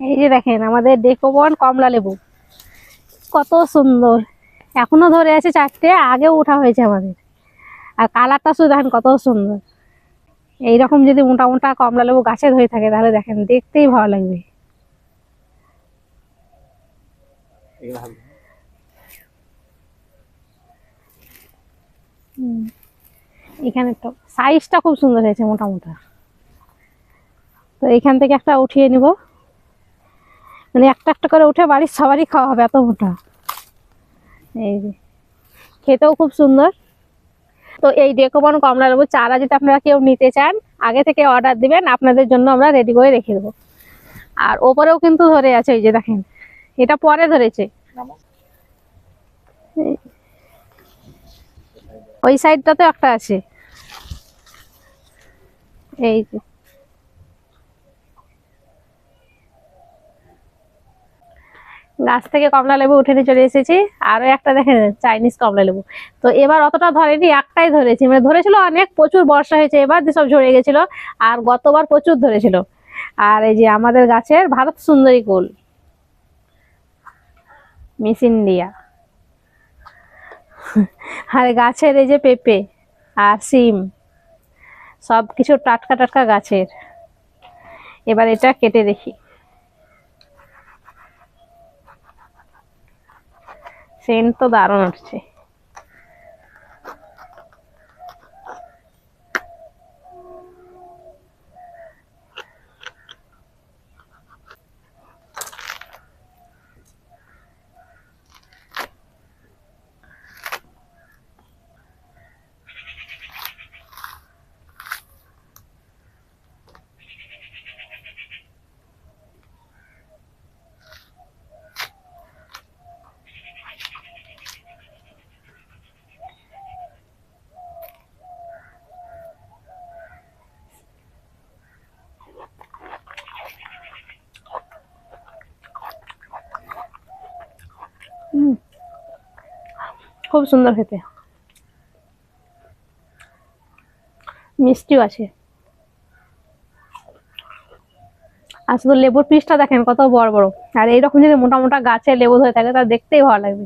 এই যে দেখেন, আমাদের ডেকোবন কমলা লেবু। কত সুন্দর। এখনও ধরে আছে চারটে আগেও ওঠা হয়েছে আমাদের। আর কালারটা শুধু দেখেন কত সুন্দর। এইরকম যদি মোটা মোটা কমলা লেবু গাছে ধরে থাকে, তাহলে দেখেন দেখতেই ভালো লাগবে। এখানে তো সাইজটা খুব সুন্দর হয়েছে মোটা মোটা। তো এখান থেকে একটা উঠিয়ে নিব। মানে একটা একটা করে উঠে বাড়ির সবারই খাওয়া হবে এত মোটা এই যে, খেতেও খুব সুন্দর। তো এই ডেকোবন কমলা লেবু চারা যদি আপনারা কেউ নিতে চান, আগে থেকে অর্ডার দিবেন, আপনাদের জন্য আমরা রেডি করে রেখে দেবো। আর ওপরেও কিন্তু ধরে আছে, এই যে দেখেন, এটা পরে ধরেছে। ওই সাইডটাতে একটা আছে। এই যে গাছ থেকে কমলা লেবু উঠে নিয়ে চলে এসেছি। আরও একটা দেখেন চাইনিজ কমলা লেবু। তো এবার অতটা ধরেনি, একটাই ধরেছি। মানে ধরেছিল অনেক, প্রচুর বর্ষা হয়েছে এবার, যে সব ঝরে গেছিল, আর গতবার প্রচুর ধরেছিল। আর এই যে আমাদের গাছের ভারত সুন্দরী কুল, মিস ইন্ডিয়া। আর গাছের এই যে পেঁপে আর সিম সব কিছু টাটকা টাটকা গাছের। এবার এটা কেটে দেখি। সেন্ট তো দারুণ উঠছে খুব সুন্দর খেতে। মিষ্টিও আছে। আর শুধু লেবুর পিসটা দেখেন কত বড় বড়। আর এইরকম যদি মোটা মোটা গাছে লেবু ধরে থাকে তা দেখতেই ভালো লাগবে।